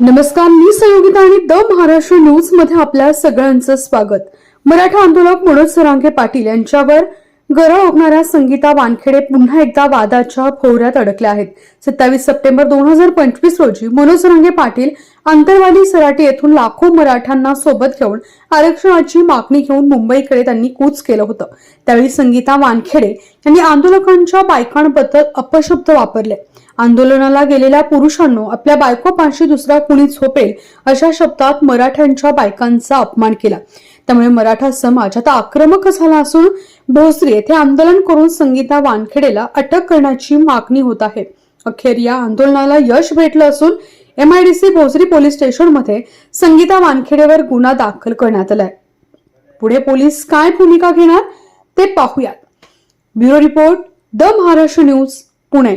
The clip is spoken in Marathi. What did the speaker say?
नमस्कार मी संयोगिता आणि द महाराष्ट्र न्यूजमध्ये आपल्या सगळ्यांचं स्वागत. मराठा आंदोलक मनोज सरांगे पाटील यांच्यावर गरळ ओकणाऱ्या संगीता वानखेडे पुन्हा एकदा वादाच्या भोवऱ्यात अडकल्या आहेत. सत्तावीस सप्टेंबर दोन हजार पंचवीस रोजी मनोज सरांगे पाटील आंतरवादी सराटी येथून लाखो मराठ्यांना सोबत घेऊन आरक्षणाची मागणी घेऊन मुंबईकडे त्यांनी कूच केलं होतं. त्यावेळी संगीता वानखेडे यांनी आंदोलकांच्या बायकांबद्दल अपशब्द वापरले. आंदोलनाला गेलेल्या पुरुषांनो आपल्या बायकोपाशी दुसरा कुणी झोपेल अशा शब्दात मराठ्यांच्या बायकांचा अपमान केला. त्यामुळे मराठा समाज आता आक्रमक झाला असून भोसरी येथे आंदोलन करून संगीता वानखेडेला अटक करण्याची मागणी होत आहे. अखेर या आंदोलनाला यश भेटलं असून एमआयडीसी भोसरी पोलीस स्टेशनमध्ये संगीता वानखेडेवर गुन्हा दाखल करण्यात आलाय. पुढे पोलीस काय भूमिका घेणार ते पाहूयात. Bureau report the Maharashtra news Pune.